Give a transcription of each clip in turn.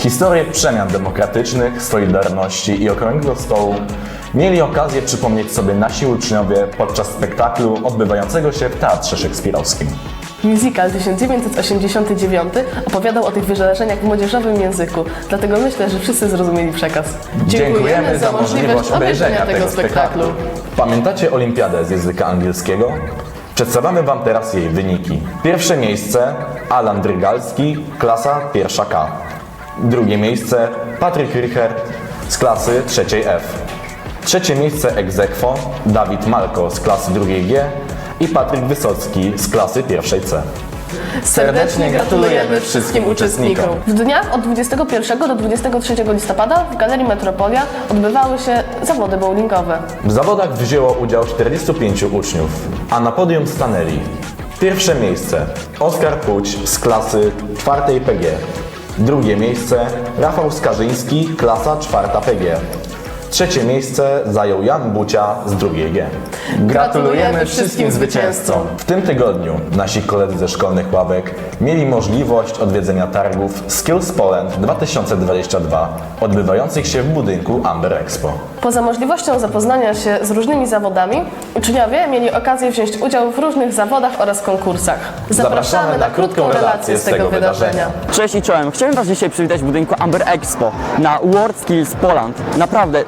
Historię przemian demokratycznych, Solidarności i Okrągłego Stołu mieli okazję przypomnieć sobie nasi uczniowie podczas spektaklu odbywającego się w Teatrze Szekspirowskim. Musical 1989 opowiadał o tych wydarzeniach w młodzieżowym języku, dlatego myślę, że wszyscy zrozumieli przekaz. Dziękujemy za możliwość obejrzenia tego spektaklu. Pamiętacie Olimpiadę z języka angielskiego? Przedstawiamy Wam teraz jej wyniki. Pierwsze miejsce Alan Drygalski, klasa pierwsza K. Drugie miejsce Patryk Richert z klasy trzeciej F. Trzecie miejsce aequo Dawid Malko z klasy drugiej G i Patryk Wysocki z klasy pierwszej C. Serdecznie gratulujemy wszystkim uczestnikom. W dniach od 21 do 23 listopada w Galerii Metropolia odbywały się zawody bowlingowe. W zawodach wzięło udział 45 uczniów, a na podium stanęli pierwsze miejsce Oskar Puć z klasy 4 PG, drugie miejsce Rafał Skarżyński, klasa 4 PG, trzecie miejsce zajął Jan Bucia z drugiej G. Gratulujemy wszystkim zwycięzcom. W tym tygodniu nasi koledzy ze szkolnych ławek mieli możliwość odwiedzenia targów Skills Poland 2022 odbywających się w budynku Amber Expo. Poza możliwością zapoznania się z różnymi zawodami, uczniowie mieli okazję wziąć udział w różnych zawodach oraz konkursach. Zapraszamy na krótką relację z tego wydarzenia. Cześć i czołem. Chciałem Was dzisiaj przywitać w budynku Amber Expo na World Skills Poland. Naprawdę,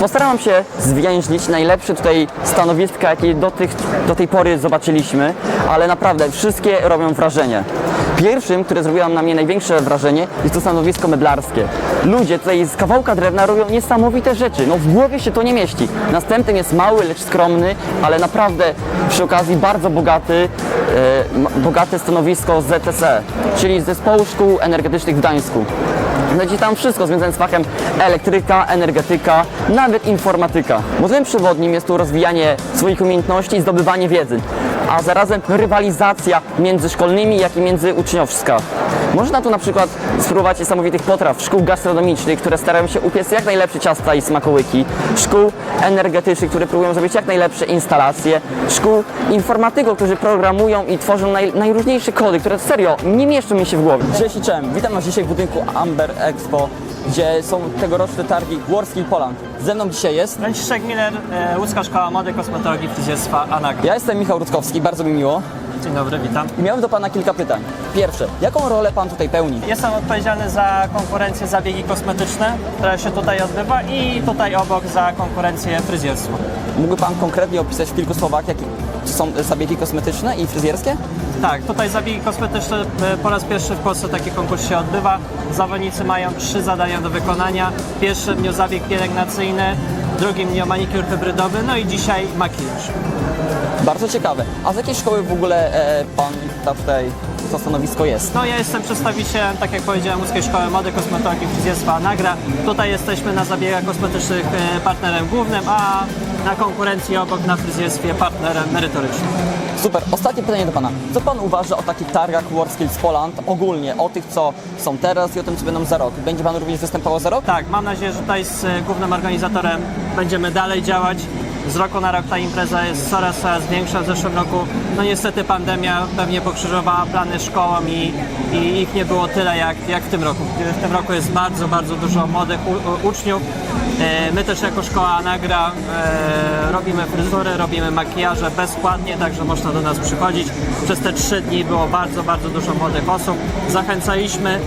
postarałam się zwięźlić najlepsze tutaj stanowiska, jakie do, tych, do tej pory zobaczyliśmy, ale naprawdę wszystkie robią wrażenie. Pierwszym, które zrobiło na mnie największe wrażenie, jest to stanowisko medlarskie. Ludzie tutaj z kawałka drewna robią niesamowite rzeczy. No w głowie się to nie mieści. Następnym jest mały, lecz skromny, ale naprawdę przy okazji bardzo bogaty, e, bogate stanowisko ZTC, czyli Zespołu Szkół Energetycznych w Gdańsku. Znajdziecie tam wszystko związane z fachem elektryka, energetyka, nawet informatyka. Motywem przewodnim jest tu rozwijanie swoich umiejętności i zdobywanie wiedzy, a zarazem rywalizacja między szkolnymi, jak i międzyuczniowska. Można tu na przykład spróbować niesamowitych potraw szkół gastronomicznych, które starają się upiec jak najlepsze ciasta i smakołyki, szkół energetycznych, które próbują zrobić jak najlepsze instalacje, szkół informatyków, którzy programują i tworzą naj, najróżniejsze kody, które serio nie mieszczą mi się w głowie. Cześć i cześć, witam Was dzisiaj w budynku Amber Expo, gdzie są tegoroczne targi Warskill Poland. Ze mną dzisiaj jest Franciszek Miller, e, Łódzka Szkoła Mody, Kosmetologii, Fryzjerstwa, ANAG. ja jestem Michał Rutkowski, bardzo mi miło. Dzień dobry, witam. I miałem do Pana kilka pytań. Pierwsze, jaką rolę Pan tutaj pełni? Jestem odpowiedzialny za konkurencję zabiegi kosmetyczne, która się tutaj odbywa i tutaj obok za konkurencję fryzjerstwo. Mógłby Pan konkretnie opisać w kilku słowach, jakie są zabiegi kosmetyczne i fryzjerskie? Tak, tutaj zabiegi kosmetyczne e, po raz pierwszy w Polsce taki konkurs się odbywa. Zawodnicy mają trzy zadania do wykonania. W pierwszym dniu zabieg pielęgnacyjny, w drugim dniu manikur hybrydowy, no i dzisiaj makijaż. Bardzo ciekawe. A z jakiej szkoły w ogóle e, Pan ta tutaj to stanowisko jest? No ja jestem przedstawicielem, tak jak powiedziałem, Łódzkiej Szkoły Mody, Kosmetologii, Fryzjerstwa Nagra. Tutaj jesteśmy na zabiegach kosmetycznych e, partnerem głównym, a na konkurencji obok na fryzjerstwie partnerem merytorycznym. Super. Ostatnie pytanie do Pana. Co Pan uważa o takich targach World Skills Poland ogólnie, o tych, co są teraz i o tym, co będą za rok? Będzie Pan również występował za rok? Tak, mam nadzieję, że tutaj z głównym organizatorem będziemy dalej działać. Z roku na rok ta impreza jest coraz, coraz większa. W zeszłym roku, no niestety pandemia pewnie pokrzyżowała plany szkołom i, i ich nie było tyle jak, jak w tym roku. W tym roku jest bardzo, bardzo dużo młodych u, u, uczniów. E, My też jako szkoła Anagra e, robimy fryzury, robimy makijaże bezpłatnie, także można do nas przychodzić. Przez te trzy dni było bardzo, bardzo dużo młodych osób. Zachęcaliśmy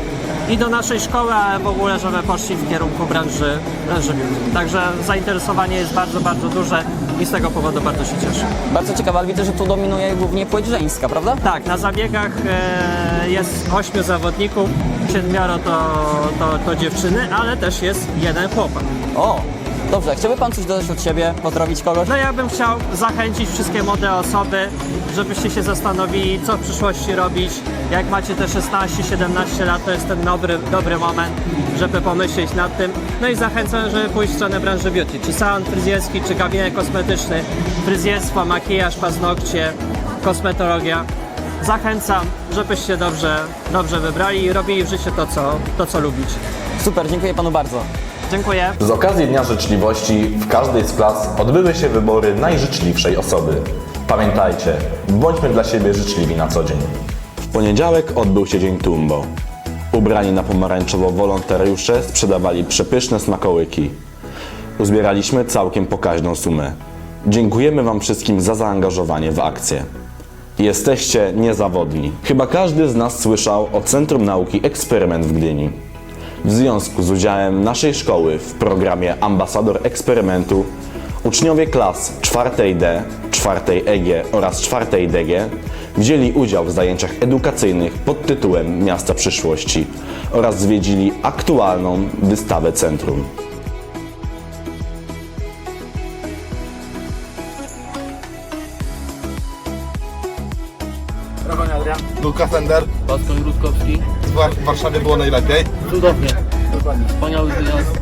i do naszej szkoły, ale w ogóle, żeby poszli w kierunku branży, branży beauty. Także zainteresowanie jest bardzo, bardzo duże i z tego powodu bardzo się cieszę. Bardzo ciekawe, ale widzę, że tu dominuje głównie płeć żeńska, prawda? Tak, na zabiegach e, jest ośmiu zawodników, siedmioro to, to, to dziewczyny, ale też jest jeden chłopak. O, dobrze. Chciałby Pan coś dodać od siebie, pozdrowić kogoś? No ja bym chciał zachęcić wszystkie młode osoby, żebyście się zastanowili, co w przyszłości robić. Jak macie te 16-17 lat, to jest ten dobry, dobry moment, żeby pomyśleć nad tym. No i zachęcam, żeby pójść w stronę branży beauty, czy salon fryzjerski, czy gabinet kosmetyczny, fryzjerstwo, makijaż, paznokcie, kosmetologia. Zachęcam, żebyście dobrze, dobrze wybrali i robili w życiu to, co, to, co lubicie. Super, dziękuję Panu bardzo. Dziękuję. Z okazji Dnia Życzliwości w każdej z klas odbyły się wybory najżyczliwszej osoby. Pamiętajcie, bądźmy dla siebie życzliwi na co dzień. W poniedziałek odbył się Dzień Tumbo. Ubrani na pomarańczowo wolontariusze sprzedawali przepyszne smakołyki. Uzbieraliśmy całkiem pokaźną sumę. Dziękujemy Wam wszystkim za zaangażowanie w akcję. Jesteście niezawodni. Chyba każdy z nas słyszał o Centrum Nauki Eksperyment w Gdyni. W związku z udziałem naszej szkoły w programie Ambasador Eksperymentu uczniowie klas 4D, 4 EG oraz 4 DG wzięli udział w zajęciach edukacyjnych pod tytułem Miasta Przyszłości oraz zwiedzili aktualną wystawę centrum. Lukas Ender. Pastor Rutkowski. W War- w Warszawie było najlepiej. Cudownie. Wspaniały wyjazd.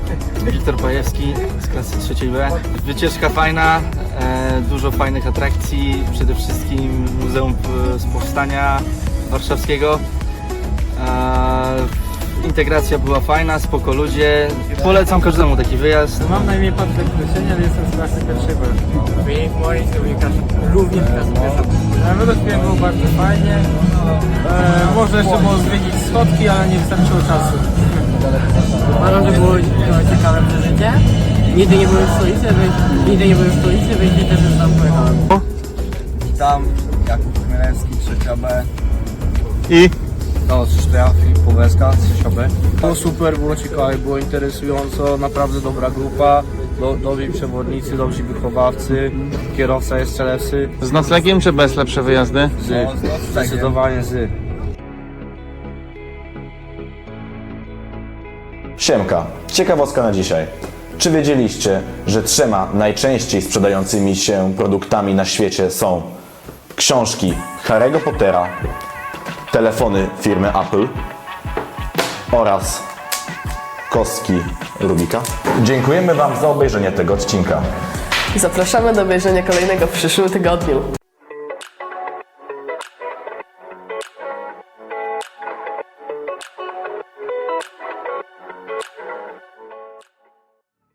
Wiktor Pajewski z klasy trzeciej B. Wycieczka fajna, e, dużo fajnych atrakcji, przede wszystkim Muzeum e, z Powstania Warszawskiego. E, integracja była fajna, spoko ludzie. Polecam każdemu taki wyjazd. Mam na imię Patryk Krysieniak, jestem z klasy pierwszej B. Wynik mojej to również z klasy pierwszej. Mnie było bardzo fajnie. E, można jeszcze było zwiedzić schodki, ale nie wystarczyło czasu. Uważam, że było ciekawe przeżycie. Nigdy nie byłem w stolicy, więc nigdy nie byłem w stolicy, więc nie też już tam pojechałem. Witam, Jakub Chmielewski, trzecia B. I? No, ja, Filip Poweska, trzecia B. Było super, było ciekawe, było interesująco, naprawdę dobra grupa. Do, dobrzy przewodnicy, dobrzy wychowawcy, kierowca jest strzelewcy. Z noclegiem czy bez lepsze wyjazdy? Z, zdecydowanie z. Siemka, ciekawostka na dzisiaj. Czy wiedzieliście, że trzema najczęściej sprzedającymi się produktami na świecie są książki Harry'ego Pottera, telefony firmy Apple oraz kostki Rubika? Dziękujemy Wam za obejrzenie tego odcinka. Zapraszamy do obejrzenia kolejnego w przyszłym tygodniu.